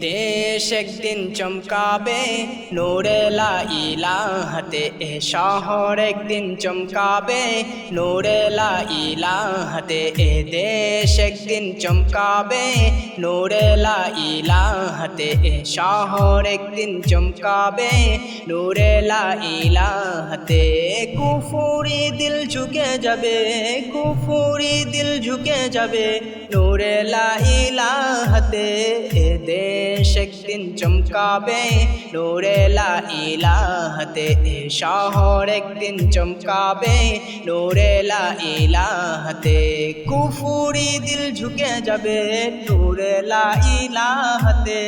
দেশ একদিন চমকাবে, নোরেলা ইলাহাতে এ শহর একদিন চমকাবে, নোরেলা ইলাহাতে এ দেশ একদিন চমকাবে, নোরেলা ইলাহাতে এ শহর একদিন চমকাবে, নোরেলা ইলাহাতে কুফুরি দিল ঝুঁকে যাবে, কুফুরি দিল ঝুঁকে যাবে, নোরেলা ইলাহাতে এ দেশ একদিন চমকাবে নোরেলা ইলাহাতে শহর একদিন চমকাবে নোরেলা ইলাহাতে কুফুরি দিল ঝুঁকে যাবে নোরেলা ইলাহাতে।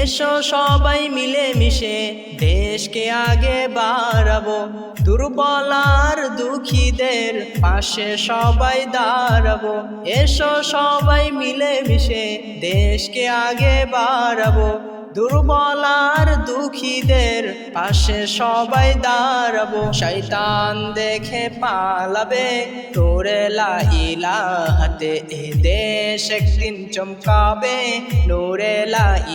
এসো সবাই মিলে মিশে দেশকে আগে বাড়াবো, দুর্বলার দুঃখীদের পাশে সবাই দাঁড়াবো। এসো সবাই মিলে মিশে দেশকে আগে বাড়াবো। দুর্বলার দুঃখীদের পাশে সবাই দাঁড়াবো। শৈতান দেখে পালাবে তোরে ইলাহাতে। এ দেশ একদিন চমকাবে নোরে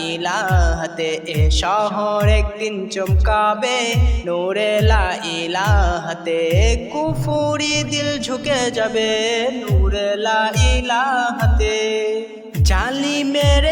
ইলাহাতে। এ শহর একদিন চমকাবে নোরে ইলাহাতে। কুফুরি দিল ঝুঁকে যাবে নোরে ইলাহাতে। জালি মেরে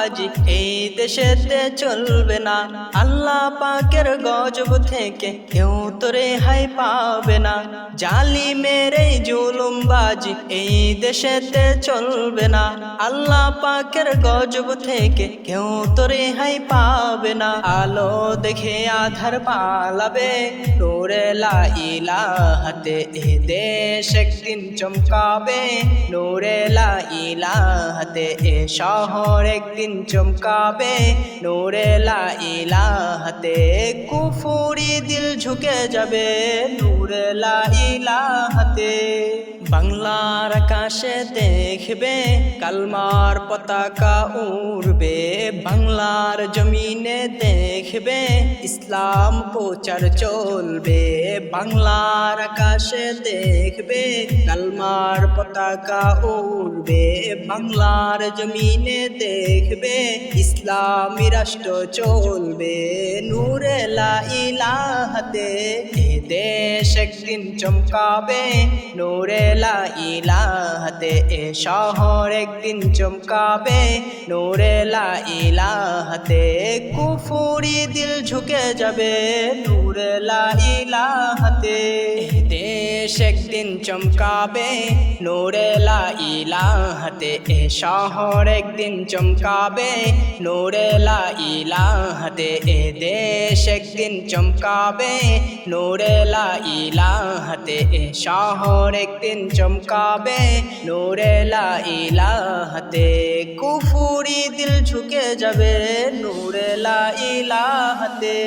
জুলুমবাজি এই দেশেতে চলবে না। আল্লাহ পাকের গজব থেকে কেউ তোরে হাই পাবে না। জালি মেরে জুলুম বাজি এই দেশেতে চলবে না। আল্লাহ পাকের গজব থেকে কেউ তোরে হাই পাবে না। আলো দেখে আধার পালাবে তোরে ইলাহাতে। এ দেশ একদিন চমকাবে নোরে ইলাহাতে। এ শহর একদিন চমকাবে, নূরে ইলাহাতে কুফুরি দিল ঝুঁকে যাবে, নূরে ইলাহাতে বাংলার আকাশে দেখবে, কালমার পতাকা উড়বে, বাংলার জমিনে দেখবে ইসলাম প্রচার চলবে, বাংলার আকাশে দেখবে কালমার পতাকা উড়বে, বাংলার জমিনে দেখবে ইসলামী রাষ্ট্র চলবে। নূরে ইলাহাতে এ দেশ একদিন চমকাবে, নূরে ইলাহাতে এ শহর একদিন চমকাবে, নূরে ইলাহাতে কুফুরি দিল ঝুঁকে যাবে নূরে ইলাহাতে। এ দেশ একদিন চমকাবে নূরে ইলাহাতে। এ শহর একদিন চমকাবে নূরে ইলাহাতে। এ দেশ একদিন চমকাবে নূরে ইলাহাতে। এ শহর একদিন চমকাবে নূরে ইলাহাতে। কুফুরি দিল ঝুঁকে যাবে নূরে ইলাহাতে।